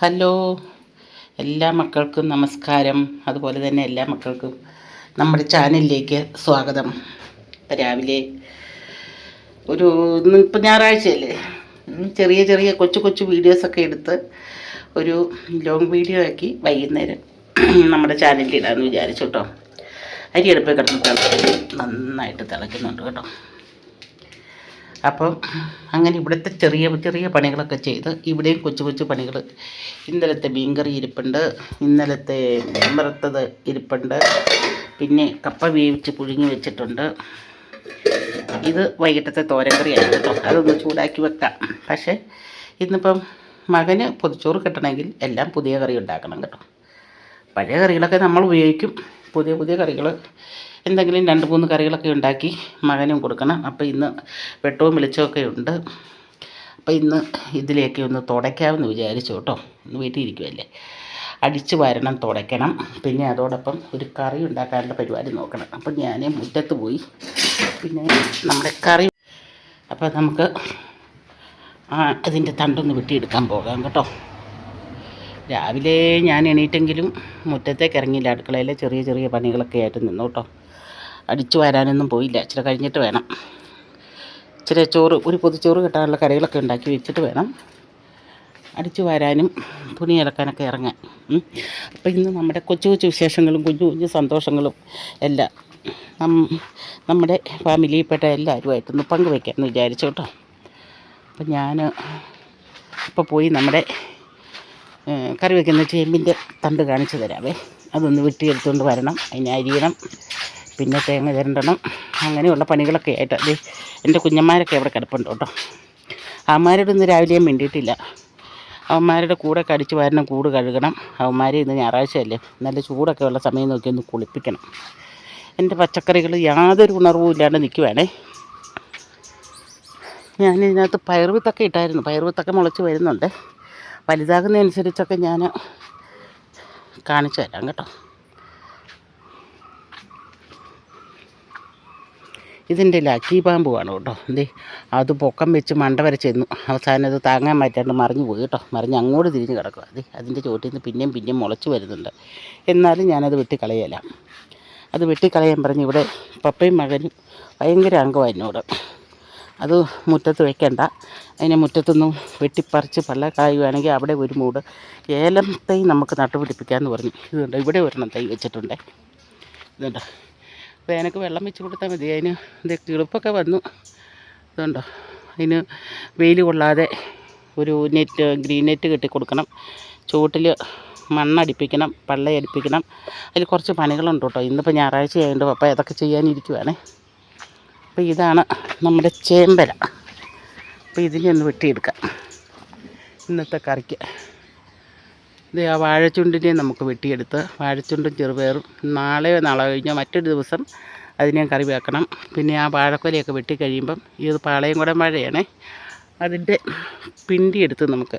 Hello. എല്ലാ മക്കൾക്കും നമസ്കാരം. അതുപോലെ തന്നെ എല്ലാ മക്കൾക്കും നമ്മുടെ ചാനലിലേക്ക് സ്വാഗതം. രാവിലെ ഒരു ഇന്ന് ഇപ്പം ഞായറാഴ്ചയല്ലേ? ചെറിയ ചെറിയ കൊച്ചു കൊച്ചു വീഡിയോസൊക്കെ എടുത്ത് ഒരു ലോങ് വീഡിയോ ആക്കി വൈകുന്നേരം നമ്മുടെ ചാനലിൽ ഇടാമെന്ന് വിചാരിച്ചു കേട്ടോ. അരി അടുപ്പിൽ കിടന്ന് നന്നായിട്ട് തിളയ്ക്കുന്നുണ്ട് കേട്ടോ. അപ്പം അങ്ങനെ ഇവിടുത്തെ ചെറിയ ചെറിയ പണികളൊക്കെ ചെയ്ത് ഇവിടെയും കൊച്ചു കൊച്ചു പണികൾ. ഇന്നലത്തെ മീൻകറി ഇരിപ്പുണ്ട് ഇന്നലത്തെ വറുത്തത് ഇരിപ്പുണ്ട് പിന്നെ കപ്പ വേവിച്ച് പുഴുങ്ങി വെച്ചിട്ടുണ്ട്. ഇത് വൈകിട്ടത്തെ തോരൻ കറിയാണ് കേട്ടോ. അതൊന്ന് ചൂടാക്കി വെക്കാം. പക്ഷേ ഇന്നിപ്പം മകന് പൊതിച്ചോറ് കിട്ടണമെങ്കിൽ എല്ലാം പുതിയ കറി ഉണ്ടാക്കണം കേട്ടോ. പഴയ കറികളൊക്കെ നമ്മൾ ഉപയോഗിക്കും. പുതിയ പുതിയ കറികൾ എന്തെങ്കിലും രണ്ട് മൂന്ന് കറികളൊക്കെ ഉണ്ടാക്കി മകനും കൊടുക്കണം. അപ്പോൾ ഇന്ന് വെട്ടവും വെളിച്ചമൊക്കെ ഉണ്ട്. അപ്പോൾ ഇന്ന് ഇതിലേക്ക് ഒന്ന് തുടയ്ക്കാമെന്ന് വിചാരിച്ചു കേട്ടോ. ഇന്ന് വീട്ടിൽ ഇരിക്കുമല്ലേ അടിച്ചു വരണം തുടയ്ക്കണം. പിന്നെ അതോടൊപ്പം ഒരു കറി ഉണ്ടാക്കാനുള്ള പരിപാടി നോക്കണം. അപ്പം ഞാൻ മുറ്റത്ത് പോയി. പിന്നെ നമ്മുടെ കറി. അപ്പോൾ നമുക്ക് അതിന്റെ തണ്ടൊന്ന് വെട്ടിയെടുക്കാൻ പോകാം കേട്ടോ. രാവിലെ ഞാൻ എണീറ്റെങ്കിലും മുറ്റത്തേക്ക് ഇറങ്ങിയില്ല. അടുക്കളയിലെ ചെറിയ ചെറിയ പണികളൊക്കെ ആയിട്ട് നിന്നു കേട്ടോ. അടിച്ചു വരാനൊന്നും പോയില്ല. ഇച്ചിരി കഴിഞ്ഞിട്ട് വേണം. ഇച്ചിരി ചോറ് ഒരു പൊതിച്ചോറ് കിട്ടാനുള്ള കറികളൊക്കെ ഉണ്ടാക്കി വെച്ചിട്ട് വേണം. അടിച്ചു വാരാനും തുണി ഇളക്കാനൊക്കെ ഇറങ്ങാൻ. അപ്പോൾ ഇന്ന് നമ്മുടെ കൊച്ചു കൊച്ചു വിശേഷങ്ങളും കുഞ്ഞു കുഞ്ഞു സന്തോഷങ്ങളും എല്ലാം നമ്മുടെ ഫാമിലിയിൽപ്പെട്ട എല്ലാവരുമായിട്ടൊന്ന് പങ്കുവെക്കാമെന്ന് വിചാരിച്ചു കേട്ടോ. അപ്പം ഞാൻ ഇപ്പോൾ പോയി നമ്മുടെ കറി വെക്കുന്ന ചേമ്പിന്റെ തണ്ട് കാണിച്ചു തരാവേ. അതൊന്ന് വെട്ടിയെടുത്തുകൊണ്ട് വരണം. അതിനെ അരിയണം. പിന്നെ തേങ്ങ ചിരണ്ടണം. അങ്ങനെയുള്ള പണികളൊക്കെ ആയിട്ട് അത് എന്റെ കുഞ്ഞന്മാരൊക്കെ അവിടെ കിടപ്പുണ്ട് കേട്ടോ. അവന്മാരോട് ഇന്ന് ഞാൻ വേണ്ടിയിട്ടില്ല അവന്മാരുടെ കൂടെ കടിച്ചു വരണം കൂട് കഴുകണം. അവന്മാരെ ഇന്ന് ഞായറാഴ്ചയല്ലേ. നല്ല ചൂടൊക്കെ ഉള്ള സമയം നോക്കി ഒന്ന് കുളിപ്പിക്കണം. എന്റെ പച്ചക്കറികൾ യാതൊരു ഉണർവും ഇല്ലാണ്ട് നിൽക്കുവാണേ. ഞാൻ ഇതിനകത്ത് പയറുവിത്തൊക്കെ ഇട്ടായിരുന്നു. പയറുവിത്തൊക്കെ മുളച്ച് വരുന്നുണ്ട്. വലുതാകുന്നതനുസരിച്ചൊക്കെ ഞാൻ കാണിച്ചു തരാം കേട്ടോ. ഇതിന്റെ ലക്കി പാമ്പുമാണ് കേട്ടോ. എന്തേ അത് പൊക്കം വെച്ച് മണ്ട വരെ ചെന്നു. അവസാനം അത് താങ്ങാൻ പറ്റാണ്ട് മറിഞ്ഞു പോയി കേട്ടോ. മറിഞ്ഞ് അങ്ങോട്ട് തിരിഞ്ഞ് കിടക്കുക. അതെ അതിന്റെ ചോട്ടിൽ നിന്ന് പിന്നെയും പിന്നെയും മുളച്ച് വരുന്നുണ്ട്. എന്നാലും ഞാനത് വെട്ടിക്കളയല. അത് വെട്ടിക്കളയാൻ പറഞ്ഞ് ഇവിടെ പപ്പയും മകനും ഭയങ്കര അംഗമാണ് എന്നോട്. അത് മുറ്റത്ത് വെക്കണ്ട. അതിനെ മുറ്റത്തൊന്നും വെട്ടിപ്പറിച്ച് പള്ള കായുകയാണെങ്കിൽ അവിടെ ഒരു മൂട് ഏലം തൈ നമുക്ക് നട്ടുപിടിപ്പിക്കാമെന്ന് പറഞ്ഞു. ഇതുണ്ട് ഇവിടെ ഒരെണ്ണം തൈ വെച്ചിട്ടുണ്ട്. ഇതുണ്ട്. എനിക്ക് വെള്ളം വെച്ച് കൊടുത്താൽ മതി. അതിന് ഇത് കിളിപ്പൊക്കെ വന്നു. ഇതുണ്ടോ? അതിന് വെയിൽ കൊള്ളാതെ ഒരു നെറ്റ് ഗ്രീൻ നെറ്റ് കെട്ടി കൊടുക്കണം. ചുവട്ടിൽ മണ്ണടിപ്പിക്കണം പള്ളയടിപ്പിക്കണം അതിൽ കുറച്ച് പണികളുണ്ട് കേട്ടോ. ഇന്നിപ്പോൾ ഞായറാഴ്ച ആയതുകൊണ്ട് പപ്പ അതൊക്കെ ചെയ്യാനിരിക്കുവാണേ. അപ്പോൾ ഇതാണ് നമ്മുടെ ചേമ്പല. അപ്പോൾ ഇതിനെ ഒന്ന് വെട്ടിയെടുക്കാം. ഇന്നത്തെ കറിക്ക്. ഇത് ആ വാഴച്ചുണ്ടിനെ നമുക്ക് വെട്ടിയെടുത്ത് വാഴച്ചുണ്ടും ചെറുപയറും നാളെയോ നാളെ കഴിഞ്ഞോ മറ്റൊരു ദിവസം അതിനെ കറി വെക്കണം. പിന്നെ ആ വാഴക്കൊലയൊക്കെ വെട്ടിക്കഴിയുമ്പം ഇത് പാളയം കൂടെ വാഴയാണേ അതിന്റെ പിണ്ടിയെടുത്ത് നമുക്ക്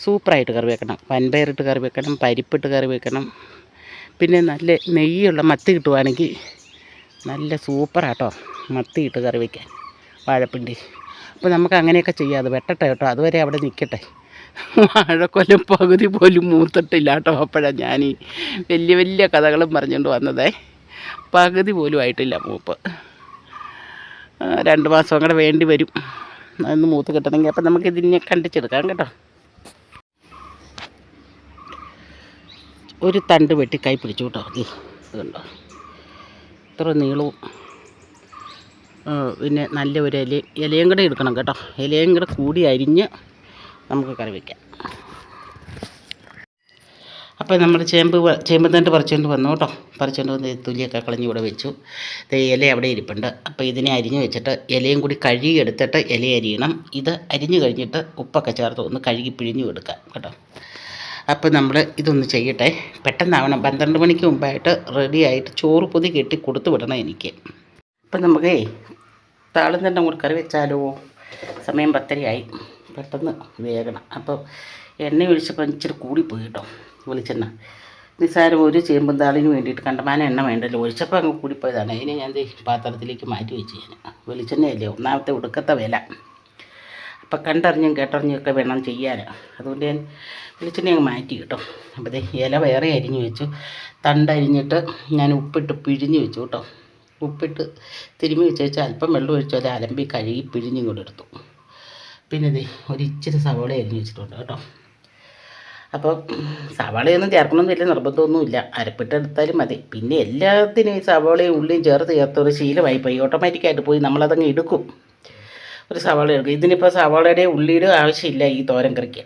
സൂപ്പറായിട്ട് കറി വെക്കണം. വൻപയറിട്ട് കറി വെക്കണം പരിപ്പിട്ട് കറി വെക്കണം. പിന്നെ നല്ല നെയ്യുള്ള മത്തി കിട്ടുവാണെങ്കിൽ നല്ല സൂപ്പറാട്ടോ മത്തി ഇട്ട് കറി വയ്ക്കാൻ വാഴപ്പിണ്ടി. അപ്പോൾ നമുക്ക് അങ്ങനെയൊക്കെ ചെയ്യാം. അത് വെട്ടട്ടെ കേട്ടോ. അതുവരെ അവിടെ നിൽക്കട്ടെ. വാഴക്കൊല്ലം പകുതി പോലും മൂത്തിട്ടില്ല കേട്ടോ അപ്പോഴാണ് ഞാൻ ഈ വലിയ വലിയ കഥകളും പറഞ്ഞുകൊണ്ട് വന്നതേ. പകുതി പോലും ആയിട്ടില്ല മൂപ്പ്. രണ്ട് മാസം കൂടെ വേണ്ടി വരും. അതൊന്ന് മൂത്ത് കിട്ടണമെങ്കിൽ അപ്പം നമുക്ക് ഇതിനെ കണ്ടിച്ചെടുക്കാം കേട്ടോ. ഒരു തണ്ട് വെട്ടി കൈ പിടിച്ചു കേട്ടോ. അത് ഇതുണ്ടോ? ഇത്ര നീളവും പിന്നെ നല്ല ഒരു ഇല ഇലയും കൂടെ എടുക്കണം കേട്ടോ. ഇലയും കൂടെ കൂടി അരിഞ്ഞ് നമുക്ക് കറി വയ്ക്കാം അപ്പോൾ നമ്മൾ ചേമ്പ് ചേമ്പ് തണ്ട് പറിച്ചുകൊണ്ട് വന്നു കേട്ടോ. പറിച്ചുകൊണ്ട് വന്ന് തുല്യൊക്കെ കളഞ്ഞ് ഇവിടെ വെച്ചു. ഇല അവിടെ ഇരിപ്പുണ്ട്. അപ്പോൾ ഇതിനെ അരിഞ്ഞ് വെച്ചിട്ട് ഇലയും കൂടി കഴുകി എടുത്തിട്ട് ഇല അരിയണം. ഇത് അരിഞ്ഞ് കഴിഞ്ഞിട്ട് ഉപ്പൊക്കെ ചേർത്ത് ഒന്ന് കഴുകി പിഴിഞ്ഞു എടുക്കാം കേട്ടോ. അപ്പോൾ നമ്മൾ ഇതൊന്ന് ചെയ്യട്ടെ. പെട്ടെന്നാവണം. പന്ത്രണ്ട് മണിക്ക് മുമ്പായിട്ട് റെഡി ആയിട്ട് ചോറ് പൊതി കെട്ടി കൊടുത്തു വിടണം എനിക്ക്. അപ്പം നമുക്കേ താളം തന്നെ കൂടി കറി വെച്ചാലോ? സമയം പത്തരയായി. പെട്ടെന്ന് വേഗണം. അപ്പോൾ എണ്ണ ഒഴിച്ചപ്പോൾ ഇച്ചിരി കൂടിപ്പോയി കേട്ടോ വെളിച്ചെണ്ണ. നിസ്സാരം ഒരു ചേമ്പും താളിന് വേണ്ടിയിട്ട് കണ്ടമാനം എണ്ണ വേണ്ടല്ലോ. ഒഴിച്ചപ്പോൾ അങ്ങ് കൂടിപ്പോയതാണ് അതിനെ ഞാൻ പാത്രത്തിലേക്ക് മാറ്റി വെച്ച് ഞാൻ. വെളിച്ചെണ്ണയല്ലേ? ഒന്നാമത്തെ ഒടുക്കത്തെ വില. അപ്പം കണ്ടറിഞ്ഞും കേട്ടറിഞ്ഞൊക്കെ വേണം ചെയ്യാൻ. അതുകൊണ്ട് ഞാൻ വെളിച്ചെണ്ണ അങ്ങ് മാറ്റി കിട്ടും. അപ്പം ദേ ഇല വേറെ അരിഞ്ഞു വെച്ചു. തണ്ടരിഞ്ഞിട്ട് ഞാൻ ഉപ്പിട്ട് പിഴിഞ്ഞ് വെച്ചു കേട്ടോ. ഉപ്പിട്ട് തിരുമ്മി വെച്ച് വെച്ചാൽ അല്പം വെള്ളം ഒഴിച്ചാൽ അലമ്പി കഴുകി പിഴിഞ്ഞും കൂടെ എടുത്തു. പിന്നെ ദേ ഒരു സവാള സവോള അരിഞ്ഞ് വെച്ചിട്ടുണ്ട് കേട്ടോ. അപ്പോൾ സവാളയൊന്നും ചേർക്കണമെന്ന് വലിയ നിർബന്ധമൊന്നുമില്ല. അരപ്പിട്ടെടുത്താലും മതി. പിന്നെ എല്ലാത്തിനും ഈ സവാളയും ഉള്ളിയും ചേർത്ത് ചേർത്ത് ഒരു ശീലമായി പോയി. ഓട്ടോമാറ്റിക്കായിട്ട് പോയി നമ്മളതങ്ങ് എടുക്കും. ഒരു സവാള എടുക്കും. ഇതിനിപ്പോൾ സവാളയുടെ ഉള്ളിയുടെ ആവശ്യമില്ല ഈ തോരൻ കറിക്ക്.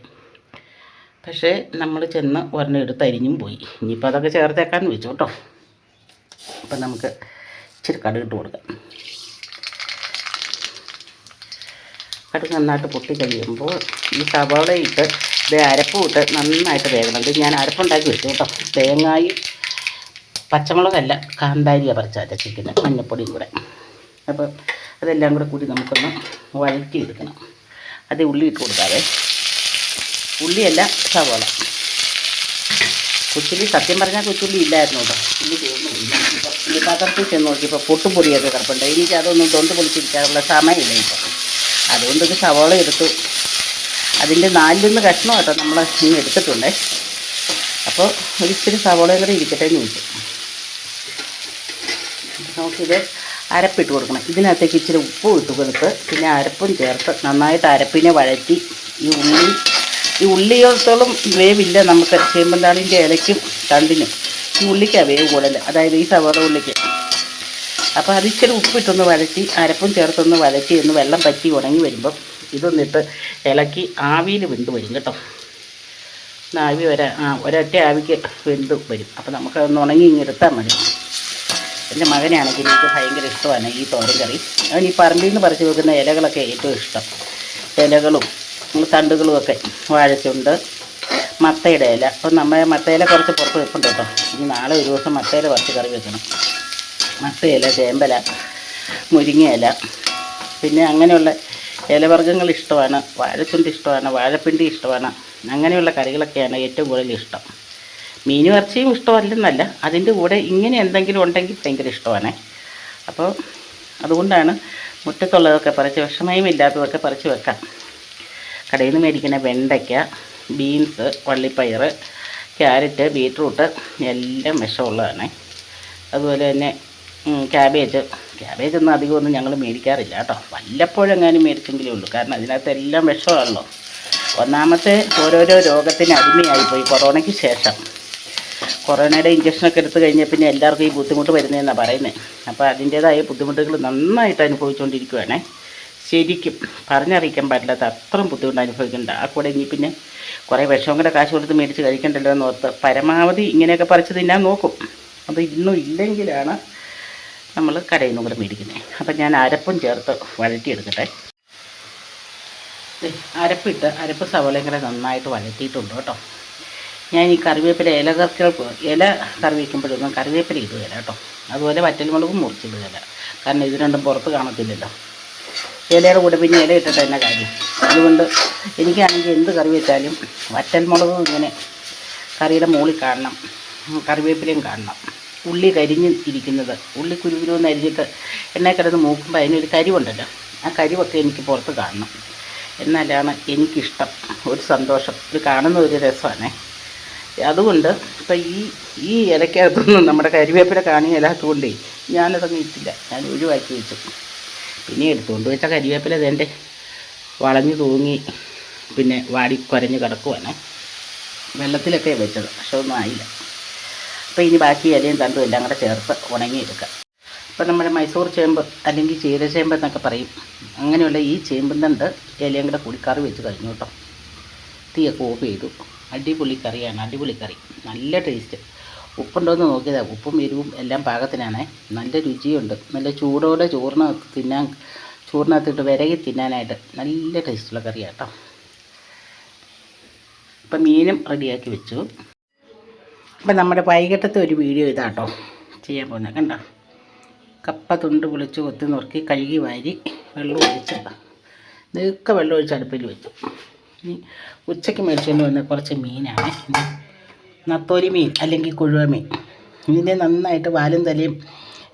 പക്ഷേ നമ്മൾ ചെന്ന് ഒരെണ്ണം എടുത്ത് അരിഞ്ഞും പോയി. ഇനിയിപ്പോൾ അതൊക്കെ ചേർത്തേക്കാന്ന് വെച്ചു കേട്ടോ അപ്പം നമുക്ക് ഇച്ചിരി കടുകിട്ട് കൊടുക്കാം. കടുക് നന്നായിട്ട് പൊട്ടി കഴിയുമ്പോൾ ഈ സവാള ഇട്ട് ഇത് അരപ്പും ഇട്ട് നന്നായിട്ട് വേകണം ഇത് ഞാൻ അരപ്പുണ്ടാക്കി വെച്ചു കേട്ടോ. തേങ്ങായും പച്ചമുളകല്ല കാന്താരിയാണ് പറിച്ചാറ്റ ചിക്കന് മഞ്ഞപ്പൊടിയും കൂടെ. അപ്പോൾ അതെല്ലാം കൂടെ കൂടി നമുക്കൊന്ന് വഴറ്റിയെടുക്കണം. അത് ഉള്ളി ഇട്ട് കൊടുക്കാവേ. ഉള്ളിയല്ല സവാള. കൊച്ചുള്ളി സത്യം പറഞ്ഞാൽ കൊച്ചുള്ളി ഇല്ലായിരുന്നു കേട്ടോ. ഉള്ളി ഈ പാത്രത്തിൽ ചെന്ന് നോക്കിയപ്പോൾ പൊട്ടുപൊടിയൊക്കെ കിടപ്പുണ്ട്. എനിക്ക് അതൊന്നും തൊണ്ട് പൊളിച്ചിരിക്കാനുള്ള സമയമില്ല ഇപ്പം. അതുകൊണ്ട് ഒരു സവാള എടുത്തു. അതിന്റെ നാലിലൊന്ന് കഷ്ണം കേട്ടോ നമ്മൾ ഇന്ന് എടുത്തിട്ടുണ്ടേ. അപ്പോൾ ഒരു ഇച്ചിരി കൂടെ ഇരിക്കട്ടെ എന്ന് ചോദിച്ചു നമുക്കിത് അരപ്പിട്ട് കൊടുക്കണം. ഇതിനകത്തേക്ക് ഇച്ചിരി ഉപ്പും ഇട്ട് കൊടുത്ത് പിന്നെ അരപ്പും ചേർത്ത് നന്നായിട്ട് അരപ്പിനെ വഴറ്റി ഈ ഉള്ളി ഈ ഉള്ളിയോളത്തോളം വേവില്ല നമുക്ക് ചേമ്പന്താളിന്റെ ഇലയ്ക്കും തണ്ടിനും. ഈ ഉള്ളിക്കാണ് വേവ് കൂടുതൽ. അതായത് ഈ സവാള ഉള്ളിക്ക്. അപ്പോൾ അത് ഇച്ചിരി ഉപ്പിട്ടൊന്ന് വഴറ്റി അരപ്പും ചേർത്തൊന്ന് വഴറ്റി ഒന്ന് വെള്ളം പറ്റി ഉണങ്ങി വരുമ്പം ഇതൊന്നിട്ട് ഇളക്കി ആവിയിൽ വെന്ത് വരും കേട്ടോ. ആവി ഒര ആ ഒരൊറ്റ ആവിക്ക് വെന്ത് വരും. അപ്പോൾ നമുക്കതൊന്ന് ഉണങ്ങി ഇങ്ങെടുത്താൽ മതി. എന്റെ മകനാണെങ്കിൽ എനിക്ക് ഭയങ്കര ഇഷ്ടമാണ് ഈ തോരൻ കറി. അവൻ ഈ പറമ്പിൽ നിന്ന് പറിച്ചു വെക്കുന്ന ഇലകളൊക്കെ ഏറ്റവും ഇഷ്ടം. ഇലകളും തണ്ടുകളും ഒക്കെ വാഴച്ചുണ്ട് മത്തയുടെ ഇല. അപ്പം നമ്മൾ മത്തയില കുറച്ച് പുറത്ത് വെപ്പുണ്ട് കേട്ടോ. ഇനി നാളെ ഒരു ദിവസം മത്തയില കുറച്ച് കറി വെക്കണം. മത്തയില ചേമ്പല മുരിങ്ങയില. പിന്നെ അങ്ങനെയുള്ള ഇലവർഗങ്ങൾ ഇഷ്ടമാണ് വാഴച്ചുണ്ട് ഇഷ്ടമാണ് വാഴപ്പിണ്ടി ഇഷ്ടമാണ്. അങ്ങനെയുള്ള കറികളൊക്കെയാണ് ഏറ്റവും കൂടുതൽ ഇഷ്ടം. മീനും ഇറച്ചിയും ഇഷ്ടമല്ലെന്നല്ല അതിന്റെ കൂടെ ഇങ്ങനെ എന്തെങ്കിലും ഉണ്ടെങ്കിൽ ഭയങ്കര ഇഷ്ടമാണ്. അപ്പോൾ അതുകൊണ്ടാണ് മുറ്റത്തുള്ളതൊക്കെ പറിച്ച് വിഷമയമില്ലാത്തതൊക്കെ പറിച്ച് വെക്കാം. കടയിൽ നിന്ന് മേടിക്കുന്ന വെണ്ടയ്ക്ക ബീൻസ് വള്ളിപ്പയർ ക്യാരറ്റ് ബീറ്റ്റൂട്ട് എല്ലാം വിഷമുള്ളതാണ്. അതുപോലെ തന്നെ ക്യാബേജ് ക്യാബേജ് ഒന്നും അധികമൊന്നും ഞങ്ങൾ മേടിക്കാറില്ല കേട്ടോ. വല്ലപ്പോഴും എങ്ങാനും മേടിച്ചെങ്കിലേ ഉള്ളൂ. കാരണം അതിനകത്ത് എല്ലാം വിഷമാണല്ലോ. ഒന്നാമത്തെ ഓരോരോ രോഗത്തിന് അടിമയായിപ്പോയി കൊറോണയ്ക്ക് ശേഷം. കൊറോണയുടെ ഇഞ്ചക്ഷനൊക്കെ എടുത്തു കഴിഞ്ഞാൽ പിന്നെ എല്ലാവർക്കും ഈ ബുദ്ധിമുട്ട് വരുന്നതെന്നാണ് പറയുന്നത് അപ്പോൾ അതിന്റേതായ ബുദ്ധിമുട്ടുകൾ നന്നായിട്ട് അനുഭവിച്ചുകൊണ്ടിരിക്കുകയാണ് ശരിക്കും പറഞ്ഞറിയിക്കാൻ പറ്റില്ലാത്ത അത്രയും ബുദ്ധിമുട്ട് അനുഭവിക്കുന്നുണ്ട്. ആ കൂടെ ഇനി പിന്നെ കുറേ വിഷവും കൂടെ കാശ് കൊടുത്ത് മേടിച്ച് കഴിക്കണ്ടല്ലോ എന്ന് ഓർത്ത് പരമാവധി ഇങ്ങനെയൊക്കെ പറിച്ച് തിന്നാൻ നോക്കും. അപ്പോൾ ഇന്നും ഇല്ലെങ്കിലാണ് നമ്മൾ കടയിൽ നിന്ന് കൂടെ മേടിക്കുന്നത് അപ്പം ഞാൻ അരപ്പും ചേർത്ത് വഴറ്റിയെടുക്കട്ടെ. അരപ്പിട്ട് അരപ്പ് സവളയും കൂടെ നന്നായിട്ട് വഴറ്റിയിട്ടുണ്ട് കേട്ടോ. ഞാൻ ഈ കറിവേപ്പില ഇല കറികൾക്ക് ഇല കറി വയ്ക്കുമ്പോഴൊന്നും കറിവേപ്പില ഇടുകയില്ല കേട്ടോ. അതുപോലെ വറ്റൽമുളകും മുറിച്ചിടുകയില്ല. കാരണം ഇത് രണ്ടും പുറത്ത് കാണത്തില്ലല്ലോ. ഇലയുടെ കൂടെ പിന്നെ ഇല ഇട്ടിട്ട് തന്നെ കാര്യം. അതുകൊണ്ട് എനിക്കാണെങ്കിൽ എന്ത് കറി വെച്ചാലും വറ്റൽമുളകും ഇങ്ങനെ കറിയുടെ മുകളിൽ കാണണം. കറിവേപ്പിലയും കാണണം. ഉള്ളി കരിഞ്ഞ് ഇരിക്കുന്നത്. ഉള്ളി കുരുകുരുന്ന് അരിഞ്ഞിട്ട് എണ്ണ കിടന്ന് മൂക്കുമ്പോൾ അതിനൊരു കരിവുണ്ടല്ലോ. ആ കരിവൊക്കെ എനിക്ക് പുറത്ത് കാണണം. എന്നാലാണ് എനിക്കിഷ്ടം. ഒരു സന്തോഷം. ഇത് കാണുന്ന ഒരു രസമാണ്. അതുകൊണ്ട് ഇപ്പം ഈ ഈ ഇലക്കകത്തൊന്നും നമ്മുടെ കരിവേപ്പില കാണിയില്ലാത്തതുകൊണ്ടേ ഞാനതങ്ങ് ഇട്ടില്ല. ഞാൻ ഒഴിവാക്കി വെച്ചു. പിന്നെ എടുത്തുകൊണ്ട് വെച്ച കരിവേപ്പില ഇതെന്റെ വളഞ്ഞു തൂങ്ങി പിന്നെ വാടി കുരഞ്ഞ് കിടക്കുവാണ്. വെള്ളത്തിലൊക്കെ വെച്ചത്. പക്ഷെ ഒന്നും ആയില്ല. അപ്പോൾ ഇനി ബാക്കി ഇലയും തണ്ടും എല്ലാം കൂടെ ചേർത്ത് ഉണങ്ങിയെടുക്കാം അപ്പോൾ നമ്മുടെ മൈസൂർ ചേമ്പ് അല്ലെങ്കിൽ ചീരചേമ്പ് എന്നൊക്കെ പറയും. അങ്ങനെയുള്ള ഈ ചേമ്പും തണ്ട് ഇലയും കൂടെ കൂടി കറി വെച്ച് കഴിഞ്ഞു കേട്ടോ. തീയൊക്കെ ഓഫ് ചെയ്തു. അടിപൊളി കറിയാണ് അടിപൊളി കറി. നല്ല ടേസ്റ്റ്. ഉപ്പുണ്ടോയെന്ന് നോക്കിയതാ. ഉപ്പും എരിവും എല്ലാം പാകത്തിനാണേ. നല്ല രുചിയുണ്ട്. നല്ല ചൂടോടെ ചോറിന് തിന്നാൻ ചോറിനകത്തിട്ട് വിരകി തിന്നാനായിട്ട് നല്ല ടേസ്റ്റുള്ള കറിയാണ് കേട്ടോ ഇപ്പം മീനും റെഡിയാക്കി വെച്ചു. അപ്പം നമ്മുടെ വൈകിട്ടത്തെ ഒരു വീഡിയോ ഇതാട്ടോ. ചെയ്യാൻ പോകുന്നത് കണ്ടോ? കപ്പ തുണ്ട് പൊളിച്ച് കൊത്തി നുറുക്കി കഴുകി വാരി വെള്ളം ഒഴിച്ച് നീക്ക വെള്ളം ഒഴിച്ച് അടുപ്പിൽ വെച്ചു. ഇനി ഉച്ചയ്ക്ക് മേടിച്ചുകൊണ്ട് വന്ന കുറച്ച് മീനാണ്. നത്തോലി മീൻ അല്ലെങ്കിൽ കുഴുവ മീൻ. ഇതിനെ നന്നായിട്ട് വാലും തലയും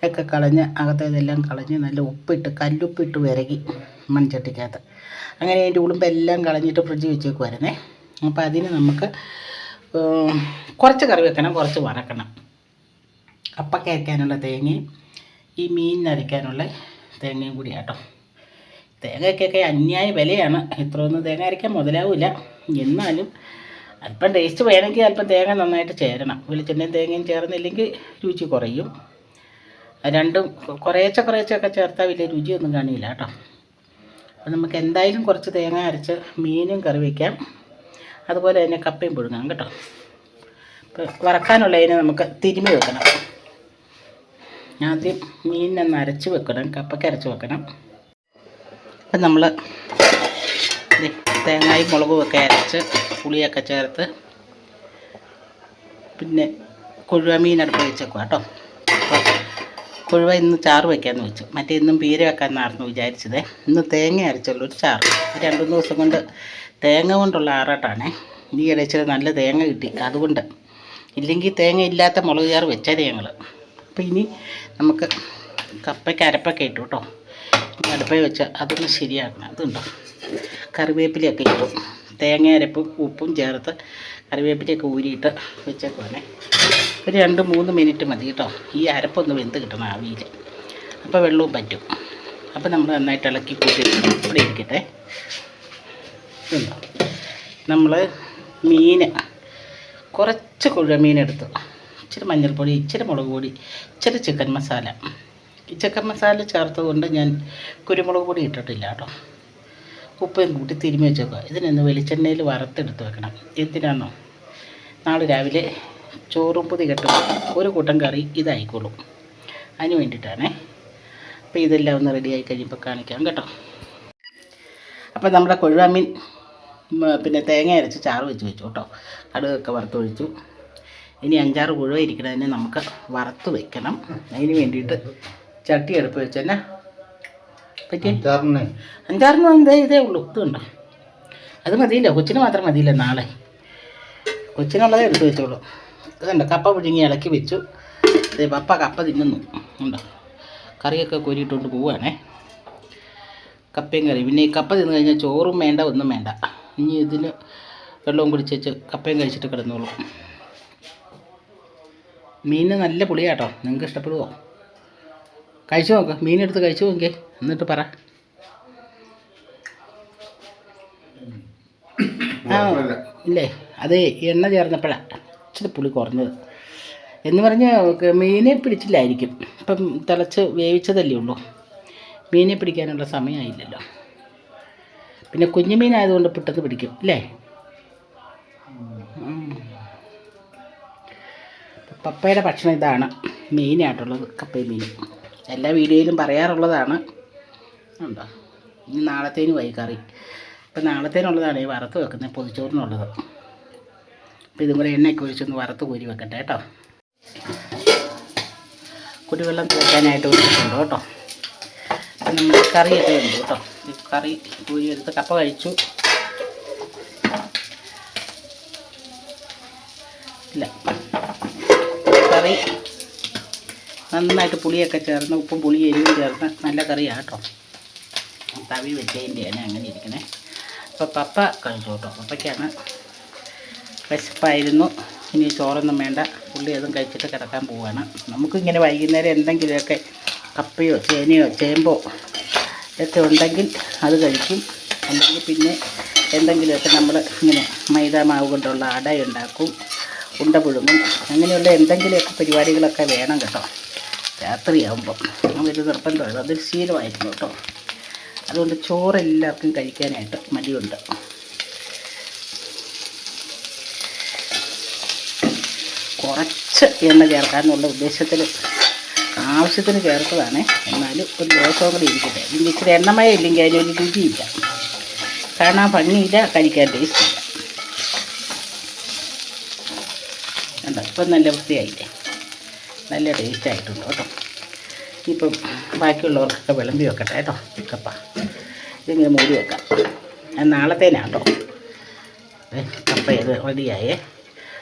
ഒക്കെ കളഞ്ഞ് അകത്തേതെല്ലാം കളഞ്ഞ് നല്ല ഉപ്പിട്ട് കല്ലുപ്പിട്ട് വിരകി മൺചട്ടിക്കകത്ത്. അങ്ങനെ അതിന്റെ ഉളുമ്പെല്ലാം കളഞ്ഞിട്ട് ഫ്രിഡ്ജ് വെച്ചേക്കുമായിരുന്നേ അപ്പോൾ അതിന് നമുക്ക് കുറച്ച് കറി വെക്കണം കുറച്ച് വറക്കണം. കപ്പയ്ക്ക് അരയ്ക്കാനുള്ള തേങ്ങയും ഈ മീൻ അരയ്ക്കാനുള്ള തേങ്ങയും കൂടി ആട്ടോ തേങ്ങയ്ക്കൊക്കെ അന്യായ വിലയാണ്. ഇത്രയൊന്നും തേങ്ങ അരയ്ക്കാൻ മുതലാവില്ല എന്നാലും അല്പം ടേസ്റ്റ് വേണമെങ്കിൽ അല്പം തേങ്ങ നന്നായിട്ട് ചേരണം. വെളിച്ചെണ്ണയും തേങ്ങയും ചേർന്നില്ലെങ്കിൽ രുചി കുറയും. രണ്ടും കുറേച്ച കുറേച്ചൊക്കെ ചേർത്താൽ വലിയ രുചിയൊന്നും കാണില്ല കേട്ടോ. അപ്പം നമുക്ക് എന്തായാലും കുറച്ച് തേങ്ങ അരച്ച് മീനും കറി വയ്ക്കാം അതുപോലെ തന്നെ കപ്പയും പുഴുങ്ങാം കേട്ടോ. ഇപ്പോൾ വറക്കാനുള്ളതിന് നമുക്ക് തിരുമി വെക്കണം. ആദ്യം മീനിനൊന്ന് അരച്ച് വെക്കണം കപ്പയ്ക്ക് അരച്ച് വെക്കണം. അപ്പം നമ്മൾ തേങ്ങയും മുളകും ഒക്കെ അരച്ച് പുളിയൊക്കെ ചേർത്ത് പിന്നെ കൊഴുവ മീൻ അടുപ്പ് വെച്ചേക്കുക കേട്ടോ. കൊഴുവ ഇന്ന് ചാറ് വയ്ക്കാമെന്ന് വെച്ചു. മറ്റേ ഇന്നും പീര വെക്കാമെന്നായിരുന്നു വിചാരിച്ചത്. ഇന്ന് തേങ്ങ അരച്ചുള്ളൊരു ചാറ്. രണ്ട് മൂന്ന് ദിവസം കൊണ്ട് തേങ്ങ കൊണ്ടുള്ള ആറാട്ടാണേ. ഈ ഇടച്ചിട്ട് നല്ല തേങ്ങ കിട്ടി. അതുകൊണ്ട് ഇല്ലെങ്കിൽ തേങ്ങ ഇല്ലാത്ത മുളക് ചാറ് വെച്ചത് ഞങ്ങൾ അപ്പോൾ ഇനി നമുക്ക് കപ്പയ്ക്ക് അരപ്പൊക്കെ ഇട്ടു കേട്ടോ. ഇനി അടുപ്പേ വെച്ച് അതൊന്ന് ശരിയാക്കണം. അതുണ്ടോ? കറിവേപ്പിലയൊക്കെ ഇട്ടു. തേങ്ങ അരപ്പും ഉപ്പും ചേർത്ത് കറിവേപ്പിലയൊക്കെ ഊരിയിട്ട് വെച്ചേക്കുവാണേ. ഒരു രണ്ട് മൂന്ന് മിനിറ്റ് മതി കേട്ടോ. ഈ അരപ്പൊന്ന് വെന്ത് കിട്ടണം ആവിയിൽ. അപ്പോൾ വെള്ളവും പറ്റും. അപ്പോൾ നമ്മൾ നന്നായിട്ട് ഇളക്കി കൂട്ടി ഇവിടെ ഇരിക്കട്ടെ. നമ്മൾ മീൻ കുറച്ച് കുഴമീൻ എടുത്തു. ഇച്ചിരി മഞ്ഞൾപ്പൊടി ഇച്ചിരി മുളക് പൊടി ഇച്ചിരി ചിക്കൻ മസാല. ഈ ചിക്കൻ മസാല ചേർത്തത് കൊണ്ട് ഞാൻ കുരുമുളക് പൊടി ഇട്ടിട്ടില്ല കേട്ടോ. ഉപ്പയും കൂട്ടി തിരുമ്മി വെച്ചേക്കുക ഇതിനൊന്ന് വെളിച്ചെണ്ണയിൽ വറുത്തെടുത്ത് വെക്കണം. എന്തിനാണോ നാളെ രാവിലെ ചോറും പൊതി കെട്ടും. ഒരു കൂട്ടം കറി ഇതായിക്കോളും. അതിന് വേണ്ടിയിട്ടാണേ. അപ്പോൾ ഇതെല്ലാം ഒന്ന് റെഡിയായി കഴിയുമ്പോൾ കാണിക്കാം കേട്ടോ. അപ്പോൾ നമ്മുടെ കൊഴുവാമീൻ പിന്നെ തേങ്ങ അരച്ച് ചാറ് വെച്ച് വെച്ചു കേട്ടോ. കടുകൊക്കെ വറുത്തൊഴിച്ചു ഇനി അഞ്ചാറ് പുഴുവ ഇരിക്കണതിന് നമുക്ക് വറുത്ത് വെക്കണം. അതിന് വേണ്ടിയിട്ട് ചട്ടി എടുപ്പ് വെച്ച് തന്നെ പറ്റി അഞ്ചാറിന്. എന്തേ ഇതേ ഇതേ ഉള്ളൂ. ഇതുണ്ടോ അത് മതിയില്ല. കൊച്ചിന് മാത്രം മതിയില്ല നാളെ. കൊച്ചിനുള്ളതേ എടുത്ത് വെച്ചോളൂ. ഇതുണ്ട് കപ്പ പുഴുങ്ങി ഇളക്കി വെച്ചു. ദേ പപ്പ കപ്പ തിന്നുന്നു. ഉണ്ടോ കറിയൊക്കെ കോരിയിട്ടുകൊണ്ട് പോവുകയാണേ കപ്പയും കറി പിന്നെ ഈ കപ്പ തിന്നു കഴിഞ്ഞാൽ ചോറും വേണ്ട ഒന്നും വേണ്ട. ഇനി ഇതിൽ വെള്ളവും കുടിച്ച് വെച്ച് കപ്പയും കഴിച്ചിട്ട് കിടന്നോളൂ. മീനിന് നല്ല പുളിയാട്ടോ. നിങ്ങൾക്ക് ഇഷ്ടപ്പെടുമോ കഴിച്ചു നോക്ക്. മീനെടുത്ത് കഴിച്ചു നോക്കിയേ. എന്നിട്ട് പറ. ഇല്ലേ? അത് എണ്ണ ചേർന്നപ്പോഴാണ് ഇച്ചിരി പുളി കുറഞ്ഞത്. എന്ന് പറഞ്ഞ് മീനെ പിടിച്ചില്ലായിരിക്കും. ഇപ്പം തിളച്ച് വേവിച്ചതല്ലേ ഉള്ളൂ. മീനെ പിടിക്കാനുള്ള സമയമായില്ലല്ലോ. പിന്നെ കുഞ്ഞു മീനായതുകൊണ്ട് പെട്ടെന്ന് പിടിക്കും അല്ലേ. പപ്പയുടെ ഭക്ഷണം ഇതാണ് മെയിനായിട്ടുള്ളത് കപ്പയും മീൻ എല്ലാ വീഡിയോയിലും പറയാറുള്ളതാണ്. ഉണ്ടോ? ഇനി നാളത്തേന് വൈകറി. ഇപ്പം നാളത്തേനുള്ളതാണ് ഈ വറുത്ത് വെക്കുന്നത് പൊതിച്ചോറിനുള്ളത്. അപ്പം ഇതും കൂടെ എണ്ണയൊക്കെ ഒഴിച്ചൊന്ന് വറുത്ത് കോരി വെക്കട്ടെ കേട്ടോ. കുടിവെള്ളം തേക്കാനായിട്ട് വെച്ചിട്ടുണ്ട് കേട്ടോ. കറിയൊക്കെ ഉണ്ട് കേട്ടോ. കറി കോരി എടുത്ത് കപ്പ കഴിച്ചു. ഇല്ല. കറി നന്നായിട്ട് പുളിയൊക്കെ ചേർന്ന് ഉപ്പും പുളി എരിവും ചേർന്ന് നല്ല കറിയാണ് കേട്ടോ തവി വെച്ചതിന്റെയാണ് അങ്ങനെ ഇരിക്കണേ. അപ്പോൾ പപ്പ കഴിച്ചു കേട്ടോ പപ്പയ്ക്കാണ് വിശപ്പായിരുന്നു. ഇനി ചോറൊന്നും വേണ്ട. പുള്ളി അതും കഴിച്ചിട്ട് കിടക്കാൻ പോവുകയാണ് നമുക്കിങ്ങനെ വൈകുന്നേരം എന്തെങ്കിലുമൊക്കെ കപ്പയോ ചേനയോ ചേമ്പോ ഒക്കെ ഉണ്ടെങ്കിൽ അത് കഴിക്കും. അല്ലെങ്കിൽ പിന്നെ എന്തെങ്കിലുമൊക്കെ നമ്മൾ ഇങ്ങനെ മൈദ മാവ് കൊണ്ടുള്ള അട ഉണ്ടാക്കും ഉണ്ട പുഴുങ്ങും അങ്ങനെയുള്ള എന്തെങ്കിലുമൊക്കെ പരിപാടികളൊക്കെ വേണം കേട്ടോ. രാത്രിയാകുമ്പം അതൊരു നിർബന്ധമാണ്. അതൊരു ശീലമായിരുന്നു കേട്ടോ. അതുകൊണ്ട് ചോറ് എല്ലാവർക്കും കഴിക്കാനായിട്ട് മടിയുണ്ട്. കുറച്ച് എണ്ണ ചേർക്കാമെന്നുള്ള ഉദ്ദേശത്തിൽ ആവശ്യത്തിന് ചേർത്തതാണ്. എന്നാലും ഒരു ദിവസവും കൂടി ഇരിക്കട്ടെ. ഇതിന്റെ ഇച്ചിരി എണ്ണമയം ഇല്ലെങ്കിൽ അതിനൊരു രുചിയില്ല. കാണാൻ ഭംഗിയില്ല കഴിക്കാൻ ടേസ്റ്റ് ഇല്ല. കണ്ടോ? ഇപ്പം നല്ല വൃത്തിയായില്ലേ? നല്ല ടേസ്റ്റ് ആയിട്ടുണ്ട് കേട്ടോ. ഇപ്പം ബാക്കിയുള്ളവർക്കൊക്കെ വിളമ്പി വെക്കട്ടെ കേട്ടോ. കപ്പ ഇതിങ്ങനെ മൂടി വെക്കാം. നാളത്തേനാണ് കേട്ടോ. കപ്പ ഇത് റെഡിയായേ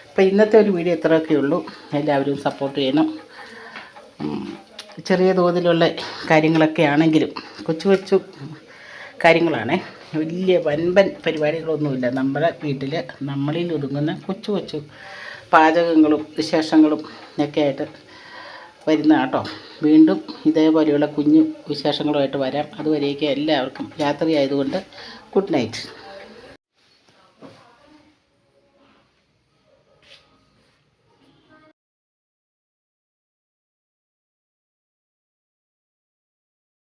അപ്പോൾ ഇന്നത്തെ ഒരു വീഡിയോ ഇത്രയൊക്കെ ഉള്ളൂ. എല്ലാവരും സപ്പോർട്ട് ചെയ്യണം. ചെറിയ തോതിലുള്ള കാര്യങ്ങളൊക്കെ ആണെങ്കിലും കൊച്ചു കൊച്ചു കാര്യങ്ങളാണേ. വലിയ വൻപൻ പരിപാടികളൊന്നുമില്ല. നമ്മുടെ വീട്ടിൽ നമ്മളിൽ ഒതുങ്ങുന്ന കൊച്ചു കൊച്ചു പാചകങ്ങളും വിശേഷങ്ങളും ഒക്കെ ആയിട്ട് വരുന്ന കേട്ടോ. വീണ്ടും ഇതേപോലെയുള്ള കുഞ്ഞു വിശേഷങ്ങളുമായിട്ട് വരാം. അതുവരേക്കും എല്ലാവർക്കും രാത്രി ആയതുകൊണ്ട് ഗുഡ് നൈറ്റ്.